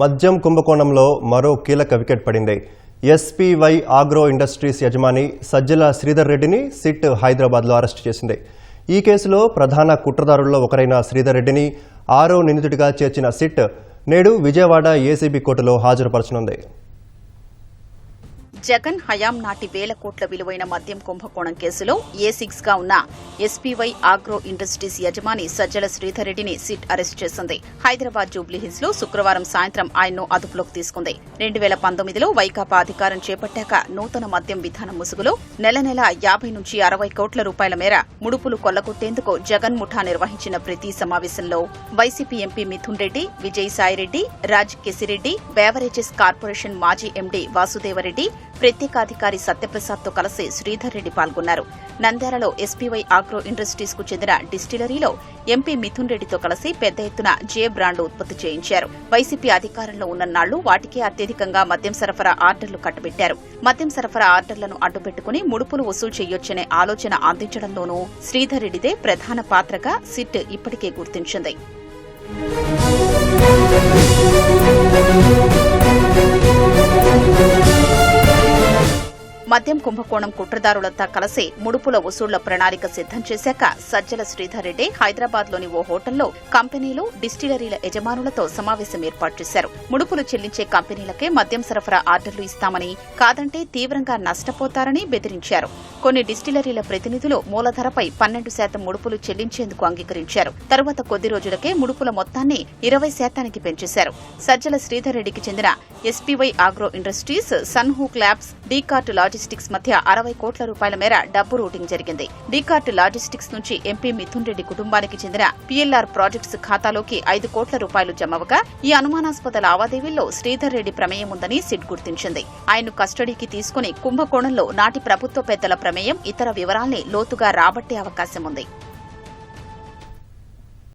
మద్యం కుంభకోణంలో మరో కీలక వికెట్ పడింది. ఎస్పీవై ఆగ్రో ఇండస్ట్రీస్ యజమాని సజ్జల శ్రీధర్ రెడ్డిని సిట్ హైదరాబాద్లో అరెస్టు చేసింది. ఈ కేసులో ప్రధాన కుట్రదారుల్లో ఒకరైన శ్రీధర్ రెడ్డిని ఆరో నిందితుడిగా చేర్చిన సిట్ నేడు విజయవాడ ఏసీబీ కోర్టులో హాజరుపరచనుంది. జగన్ హయాం నాటి వేల కోట్ల విలువైన మద్యం కుంభకోణం కేసులో ఏ సిక్స్గా ఉన్న ఎస్పీవై ఆగ్రో ఇండస్ట్రీస్ యజమాని సజ్జల శ్రీధర్ రెడ్డిని సిట్ అరెస్ట్ చేసింది. హైదరాబాద్ జూబ్లీహిల్స్లో శుక్రవారం సాయంత్రం ఆయన్ను అదుపులోకి తీసుకుంది. రెండు వేల పంతొమ్మిదిలో వైకాపా అధికారం చేపట్టాక నూతన మద్యం విధానం ముసుగులో నెల నెల యాభై నుంచి అరవై కోట్ల రూపాయల మేర ముడుపులు కొల్లగొట్టేందుకు జగన్ ముఠా నిర్వహించిన ప్రతి సమావేశంలో YCP MP Mithun Reddy Vijayasai Reddy Raj Kasireddy beverages corporation మాజీ ఎండీ వాసుదేవరెడ్డి ప్రత్యేకాధికారి సత్యప్రసాద్తో కలిసి శ్రీధర్ రెడ్డి పాల్గొన్నారు. నంద్యాలలో ఎస్పీవై ఆగ్రో ఇండస్ట్రీస్కు చెందిన డిస్టిలరీలో ఎంపీ మిథున్ రెడ్డితో కలిసి పెద్ద ఎత్తున జే బ్రాండ్లు ఉత్పత్తి చేయించారు. వైసీపీ అధికారంలో ఉన్న నాళ్ళు వాటికే అత్యధికంగా మద్యం సరఫరా ఆర్డర్లు కట్టబెట్టారు. మద్యం సరఫరా ఆర్డర్లను అడ్డుపెట్టుకుని ముడుపులు వసూలు చేయొచ్చనే ఆలోచన అందించడంలోనూ శ్రీధర్ రెడ్డిదే ప్రధాన పాత్రగా సిట్ ఇప్పటికే గుర్తించింది. మద్యం కుంభకోణం కుట్రదారులంతా కలిసి ముడుపుల వసూళ్ళ ప్రణాళిక సిద్దం చేశాక సజ్జల శ్రీధర్ రెడ్డి హైదరాబాద్లోని ఓ హోటల్లో కంపెనీలు డిస్టిలరీల యజమానులతో సమావేశం ఏర్పాటు చేశారు. ముడుపులు చెల్లించే కంపెనీలకే మద్యం సరఫరా ఆర్డర్లు ఇస్తామని కాదంటే తీవ్రంగా నష్టపోతారని బెదిరించారు. కొన్ని డిస్టిలరీల ప్రతినిధులు మూలధరపై పన్నెండు శాతం ముడుపులు చెల్లించేందుకు అంగీకరించారు. తరువాత కొద్ది రోజులకే ముడుపుల మొత్తాన్ని ఇరవై శాతానికి పెంచేశారు. సజ్జల శ్రీధర్ రెడ్డికి చెందిన SPY agro industries Sunhook labs Decart logistics మధ్య అరవై కోట్ల రూపాయల మేర డబ్బు రూటింగ్ జరిగింది. డీకార్ట్ లాజిస్టిక్స్ నుంచి ఎంపీ మిథున్ రెడ్డి కుటుంబానికి చెందిన పీఎల్ఆర్ ప్రాజెక్ట్స్ ఖాతాలోకి ఐదు కోట్ల రూపాయలు జమవగా ఈ అనుమానాస్పద లావాదేవీల్లో శ్రీధర్ రెడ్డి ప్రమేయం ఉందని సిట్ గుర్తించింది. ఆయన్ను కస్టడీకి తీసుకుని కుంభకోణంలో నాటి ప్రభుత్వ పెద్దల ప్రమేయం ఇతర వివరాల్ని లోతుగా రాబట్టే అవకాశం ఉంది.